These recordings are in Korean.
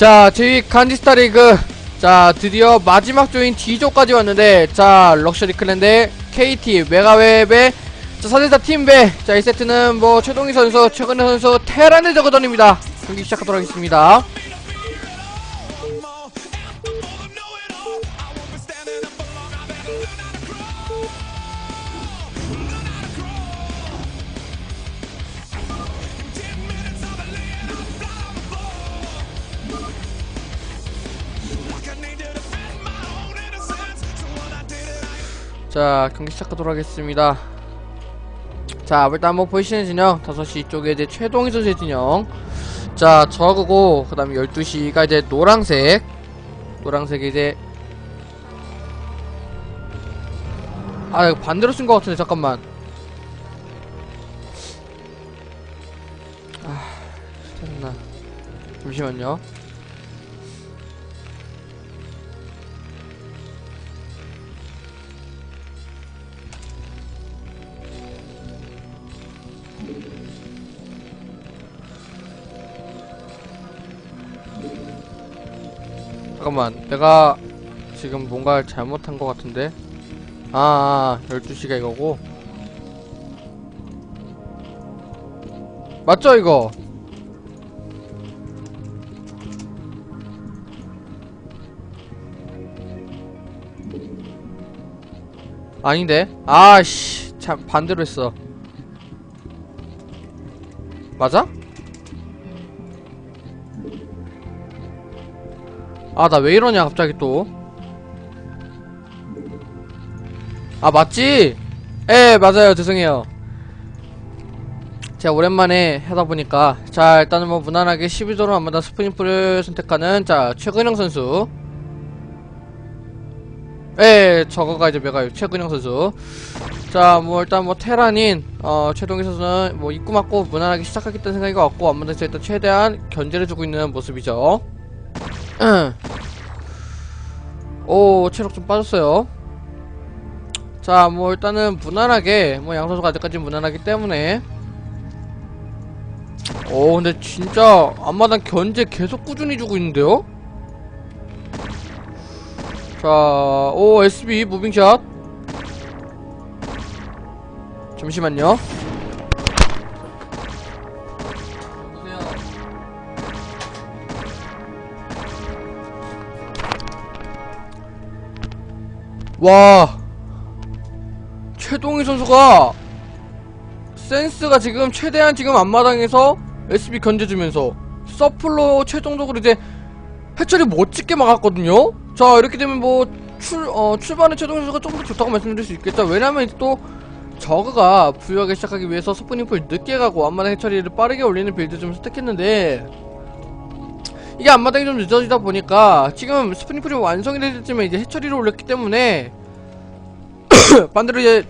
자, 저희 간디스타 리그. 자, 드디어 마지막 조인 D조까지 왔는데, 자, 럭셔리 클랜드 KT, 메가웹의 자, 4대4 팀배. 자, 이 세트는 뭐, 최동희 선수, 최근의 선수, 테란을 적어던입니다. 경기 시작하도록 하겠습니다. 자, 경기 시작하도록 하겠습니다. 자, 일단 뭐 보이시는 진영 5시 쪽에 이제 최동희 선수의 진영. 자, 저거고 그 다음에 12시가 이제 노랑색. 노랑색이 이제 아, 이거 반대로 쓴 것 같은데 잠깐만. 아, 됐나. 잠시만요. 잠깐만 내가 지금 뭔가 잘못한 것 같은데? 아, 아 12시가 이거고? 맞죠 이거? 아닌데? 아씨 참 반대로 했어. 맞아? 아 나 왜 이러냐 갑자기 또. 아 맞지? 예 맞아요. 죄송해요. 제가 오랜만에 하다보니까. 자 일단은 뭐 무난하게 12도로 안마다 스프린프를 선택하는 자 최근영 선수. 예 저거가 이제 메가 최근영 선수. 자 뭐 일단 뭐 테란인 어 최동희 선수는 뭐 입구 맞고 무난하게 시작하겠다는 생각인 것 같고 안마다에서 일단 최대한 견제를 주고 있는 모습이죠 오 체력 좀 빠졌어요. 자 뭐 일단은 무난하게 뭐 양선수가 아직까지 무난하기 때문에. 오 근데 진짜 앞마당 견제 계속 꾸준히 주고 있는데요? 자 오 SB 무빙샷. 잠시만요 와. 최동희 선수가 센스가 지금 최대한 지금 앞마당에서 SB 견제주면서 서플로 최종적으로 이제 해처리 멋지게 막았거든요. 자 이렇게 되면 뭐 출, 어, 출발의 최동희 선수가 좀더 좋다고 말씀드릴 수 있겠죠 왜냐면 또 저그가 부유하게 시작하기 위해서 스프닝풀 늦게 가고 앞마당 해처리를 빠르게 올리는 빌드 좀 선택했는데 이게 앞마당이 좀 늦어지다 보니까 지금 스프링풀이 완성이 됐지만 이제 해처리를 올렸기 때문에 반대로 이제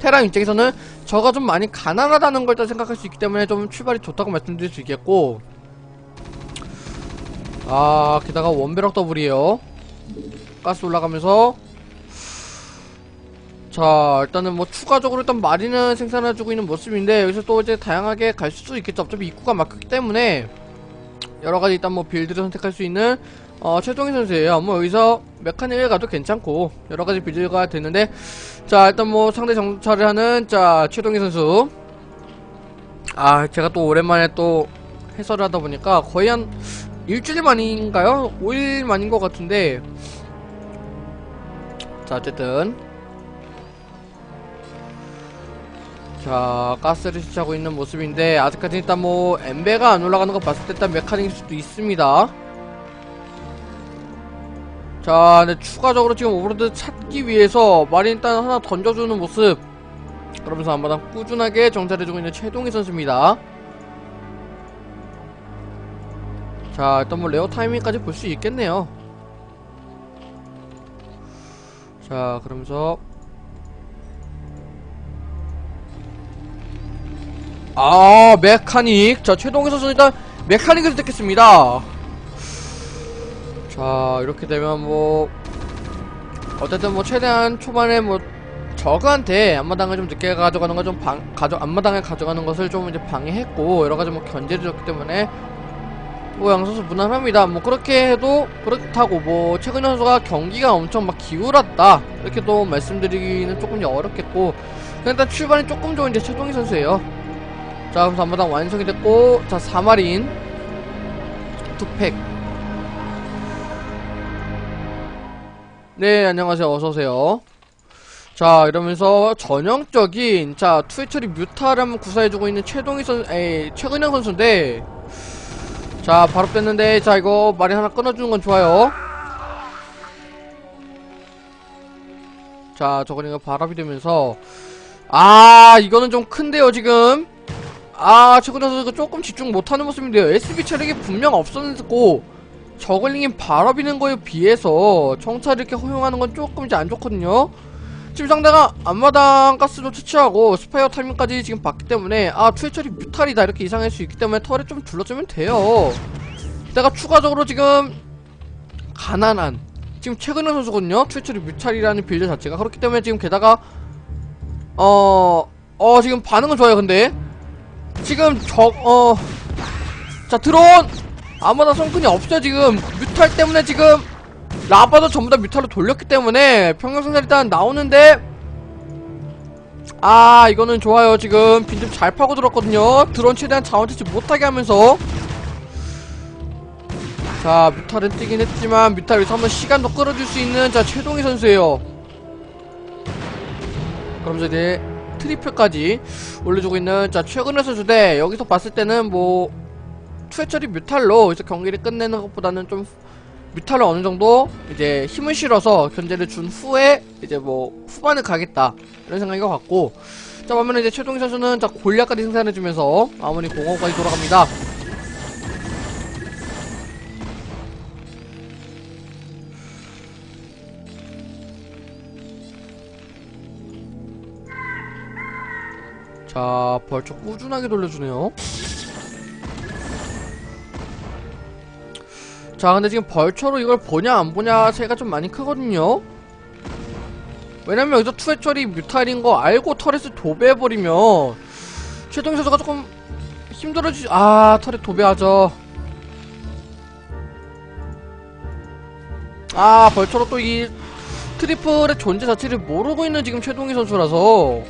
테란 입장에서는 저가 좀 많이 가난하다는 걸또 생각할 수 있기 때문에 좀 출발이 좋다고 말씀드릴 수 있겠고. 아 게다가 원배럭 더블이에요. 가스 올라가면서. 자 일단은 뭐 추가적으로 일단 마리는 생산해주고 있는 모습인데 여기서 또 이제 다양하게 갈 수도 있겠죠. 어차피 입구가 막혔기 때문에 여러가지 일단 뭐 빌드를 선택할 수 있는 어, 최동희 선수예요. 뭐 여기서 메카닉을 가도 괜찮고 여러 가지 빌드가 되는데 자 일단 뭐 상대 정찰을 하는 자 최동희 선수 아 제가 또 오랜만에 또 해설을 하다 보니까 거의 한 일주일 만인가요? 5일 만인 것 같은데 자 어쨌든 자 가스를 시작하고 있는 모습인데 아직까지 일단 뭐 엠베가 안 올라가는 거 봤을 때 일단 메카닉일 수도 있습니다. 자 근데 추가적으로 지금 오버로드 찾기 위해서 마린 일단 하나 던져주는 모습. 그러면서 한마당 꾸준하게 정찰해주고 있는 최동희 선수입니다. 자 일단 뭐 레어 타이밍까지 볼 수 있겠네요. 자 그러면서 아 메카닉 자 최동희 선수 일단 메카닉을 선택했습니다 자 이렇게 되면 뭐 어쨌든 뭐 최대한 초반에 뭐 저그한테 앞마당을 좀 늦게 가져가는 걸 좀 방 가져 앞마당을 가져가는 것을 좀 이제 방해했고 여러 가지 뭐 견제를 줬기 때문에 뭐 양선수 무난합니다. 뭐 그렇게 해도 그렇다고 뭐 최근 선수가 경기가 엄청 막 기울었다 이렇게 또 말씀드리기는 조금 어렵겠고 일단 출발이 조금 좋은 이제 최동희 선수예요. 자 그럼 한마당 완성이 됐고 자 4마린 투팩. 네 안녕하세요. 어서오세요. 자 이러면서 전형적인 자 투해처리 뮤타를 한번 구사해주고 있는 최동희 선 에이 최근영 선수인데. 자 바로 뺐는데 자 이거 말이 하나 끊어주는 건 좋아요. 자 저거니까 바람이 되면서. 아 이거는 좀 큰데요 지금 아 최근영 선수가 조금 집중 못하는 모습인데요. SB 체력이 분명 없었고 저글링이 바로 비는 거에 비해서 정찰을 이렇게 허용하는 건 조금 이제 안 좋거든요. 지금 상대가 앞마당 가스도 채취하고 스파이어 타이밍까지 지금 봤기 때문에 아 투해처리 뮤탈이다 이렇게 이상할 수 있기 때문에 털에 좀 둘러주면 돼요. 내가 추가적으로 지금 가난한 지금 최근의 선수거든요. 투해처리 뮤탈이라는 빌드 자체가. 그렇기 때문에 지금 게다가 어... 어 지금 반응은 좋아요 근데 지금 저... 어... 자 드론! 아무나 성큰이 없어요 지금. 뮤탈 때문에 지금. 라바도 전부 다 뮤탈로 돌렸기 때문에 평형생산 일단 나오는데. 아 이거는 좋아요. 지금 빈틈 잘 파고 들었거든요. 드론 최대한 자원 채취 못하게 하면서. 자 뮤탈은 뛰긴 했지만 뮤탈 위해서 한번 시간도 끌어줄 수 있는 자 최동희 선수예요. 그러면서 이제 트리플까지 올려주고 있는 자 최근의 선수인데 여기서 봤을 때는 뭐 투해처리 뮤탈로 이제 경기를 끝내는 것보다는 좀 뮤탈을 어느 정도 이제 힘을 실어서 견제를 준 후에 이제 뭐 후반을 가겠다 이런 생각인 것 같고. 자 반면에 이제 최동희 선수는 자 골리앗까지 생산해주면서 아무리 공허까지 돌아갑니다 자 벌써 꾸준하게 돌려주네요. 자 근데 지금 벌처로 이걸 보냐 안 보냐 차이가 좀 많이 크거든요. 왜냐면 여기서 투해처리 뮤탈인 거 알고 터렛을 도배해버리면 최동희 선수가 조금 힘들어지 아 터렛 도배하죠. 아 벌처로 또 이 트리플의 존재 자체를 모르고 있는 지금 최동희 선수라서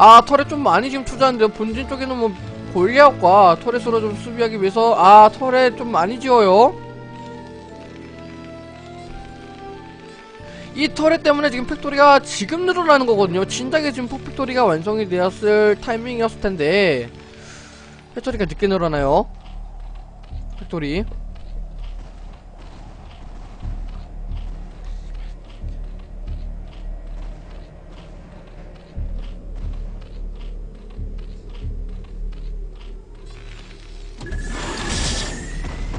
아 터렛 좀 많이 지금 투자하는데요 본진 쪽에는 뭐 골리앗과 터렛으로 좀 수비하기 위해서 아 터렛 좀 많이 지어요. 이 터렛 때문에 지금 팩토리가 지금 늘어나는 거거든요. 진작에 지금 포팩토리가 완성이 되었을 타이밍이었을 텐데 팩토리가 늦게 늘어나요. 팩토리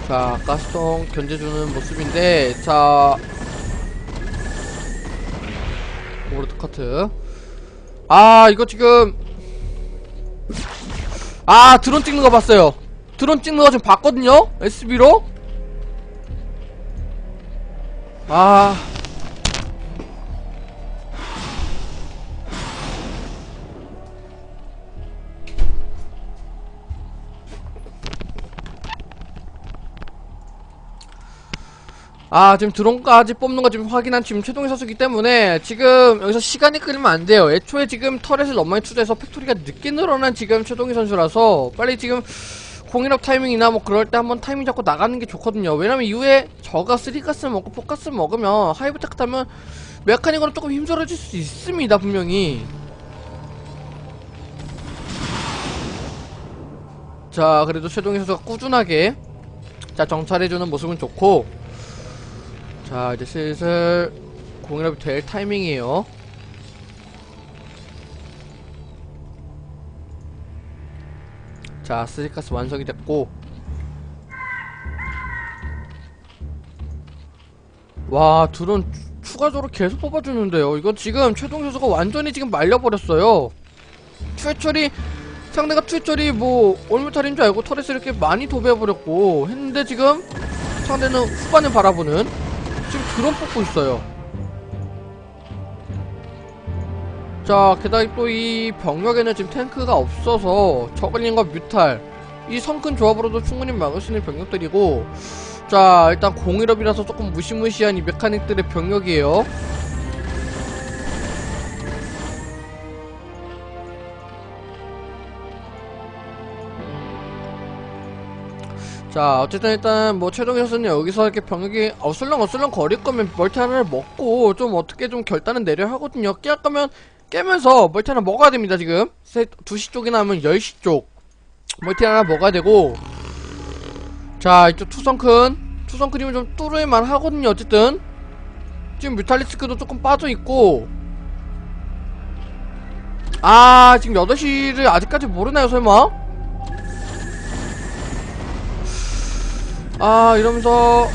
자 가스통 견제주는 모습인데 자. 오버로드 커트. 아 이거 지금. 아 드론 찍는 거 봤어요. 드론 찍는 거 지금 봤거든요? SB로? 아 아 지금 드론까지 뽑는 거 지금 확인한 지금 최동희 선수기 때문에 지금 여기서 시간이 끌리면 안 돼요. 애초에 지금 터렛을 너무 많이 투자해서 팩토리가 늦게 늘어난 지금 최동희 선수라서 빨리 지금 공인업 타이밍이나 뭐 그럴 때 한번 타이밍 잡고 나가는 게 좋거든요. 왜냐면 이후에 저가 3가스 먹고 4가스 먹으면 하이브테크 타면 메카닉으로 조금 힘들어질 수 있습니다 분명히. 자 그래도 최동희 선수가 꾸준하게 자 정찰해주는 모습은 좋고 자 이제 슬슬 공인업이 될 타이밍이에요. 자 스리카스 완성이 됐고. 와 드론 추- 추가적으로 계속 뽑아주는데요. 이건 지금 최동 선수가 완전히 지금 말려버렸어요. 투해철이 상대가 투해철이 뭐 올무탈인 줄 알고 터렛을 이렇게 많이 도배해버렸고 했는데 지금 상대는 후반을 바라보는 지금 드론 뽑고 있어요. 자, 게다가 또 이 병력에는 지금 탱크가 없어서 저글링과 뮤탈 이 성큰 조합으로도 충분히 막을 수 있는 병력들이고 자 일단 공일업이라서 조금 무시무시한 이 메카닉들의 병력이에요 자 어쨌든 일단 뭐 최종 선수는 여기서 이렇게 병력이 어슬렁 어슬렁 거릴 거면 멀티 하나를 먹고 좀 어떻게 좀 결단을 내려 하거든요. 깨할 거면 깨면서 멀티 하나 먹어야 됩니다 지금. 세, 2시 쪽이나 하면 10시 쪽. 멀티 하나 먹어야 되고. 자 이쪽 투성큰 투성큰이면 좀 뚫을만 하거든요 어쨌든. 지금 뮤탈리스크도 조금 빠져있고. 아 지금 8시를 아직까지 모르나요 설마? 아 이러면서.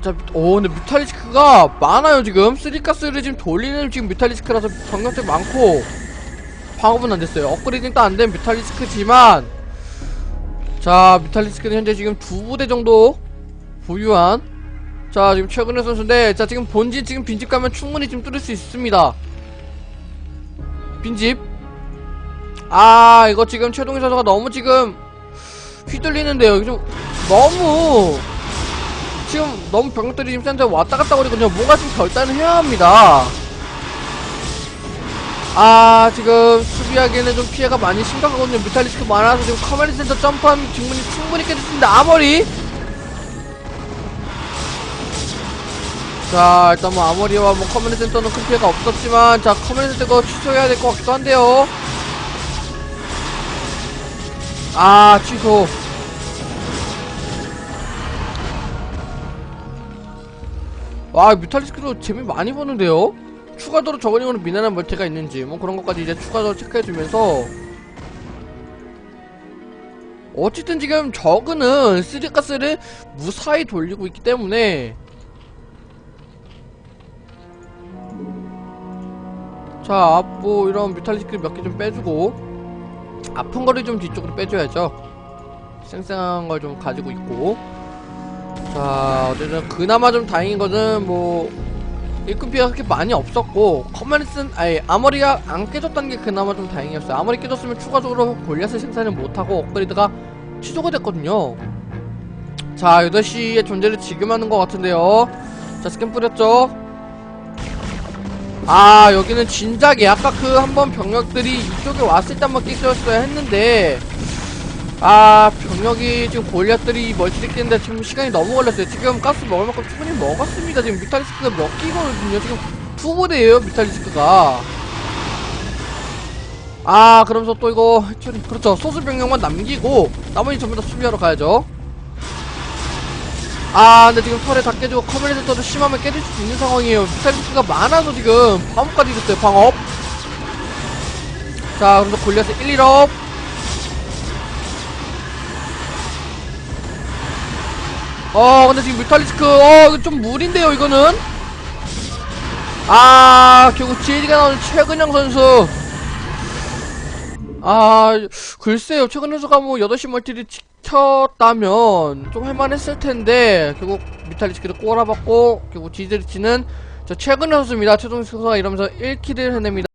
자, 오 근데 뮤탈리스크가 많아요 지금. 쓰리가스를 지금 돌리는 지금 뮤탈리스크라서 병력들 많고. 방업은 안됐어요. 업그레이딩 또 안된 뮤탈리스크지만. 자 뮤탈리스크는 현재 지금 두 부대 정도 보유한. 자 지금 최근의 선수인데 자 지금 본진 지금 빈집 가면 충분히 지금 뚫을 수 있습니다. 빈집. 아 이거 지금 최동희 선수가 너무 지금 휘둘리는데요. 좀 너무 지금 너무 병력들이 지금 센터에 왔다 갔다 거리거든요. 뭔가 좀 결단을 해야 합니다. 아 지금 수비하기에는 좀 피해가 많이 심각하거든요. 뮤탈리스크 많아서 지금 커맨드 센터 점프하면 충분히 충분히 있는데 아머리! 자 일단 뭐 아머리와 뭐 커맨드 센터는 큰 피해가 없었지만 자 커맨드 센터 취소해야 될 것 같기도 한데요 아 취소 와 뮤탈리스크도 재미 많이 보는데요? 추가적으로 저거닝으로 미나난 멀티가 있는지 뭐 그런 것까지 이제 추가적으로 체크해주면서. 어쨌든 지금 저그는 쓰리가스를 무사히 돌리고 있기 때문에. 자, 뭐 이런 뮤탈리스크 몇 개 좀 빼주고 아픈 거를 좀 뒤쪽으로 빼줘야죠. 쌩쌩한 걸 좀 가지고 있고 자, 어쨌든 그나마 좀 다행인 거는 뭐 피해가 그렇게 많이 없었고 커맨슨 아니 아머리가 안 깨졌다는 게 그나마 좀 다행이었어요. 아머리 깨졌으면 추가적으로 골리앗을 생산을 못하고 업그레이드가 취소가 됐거든요. 자, 8시의 존재를 지금 하는 것 같은데요. 자, 스캔 뿌렸죠? 아 여기는 진작에 아까 그 한 번 병력들이 이쪽에 왔을 때 한번 끼었어야 했는데 아 병력이 지금 골리앗들이 멀티됐는데 지금 시간이 너무 걸렸어요. 지금 가스 먹을 만큼 충분히 먹었습니다. 지금 뮤탈리스크가 몇 기거든요. 지금 두 부대예요 뮤탈리스크가. 아 그러면서 또 이거 그렇죠. 소수 병력만 남기고 나머지 전부 다 수비하러 가야죠 아 근데 지금 털에 다 깨지고 커뮤니티도 심하면 깨질 수 있는 상황이에요. 뮤탈리스크가 많아서 지금 방업까지 됐어요 방업. 자 그래서 골리앗의 1, 1업. 어 근데 지금 뮤탈리스크 어 이거 좀 무리인데요 이거는? 아 결국 GAD가 나오는 최근영 선수. 아 글쎄요. 최근 선수가 뭐 8시 멀티를 지 켰다면 좀 할만했을 텐데 결국 뮤탈리스크를 꼬라박고 결국 지드리치는 저 최근 선수입니다. 최종 선수가 이러면서 1킬을 해냅니다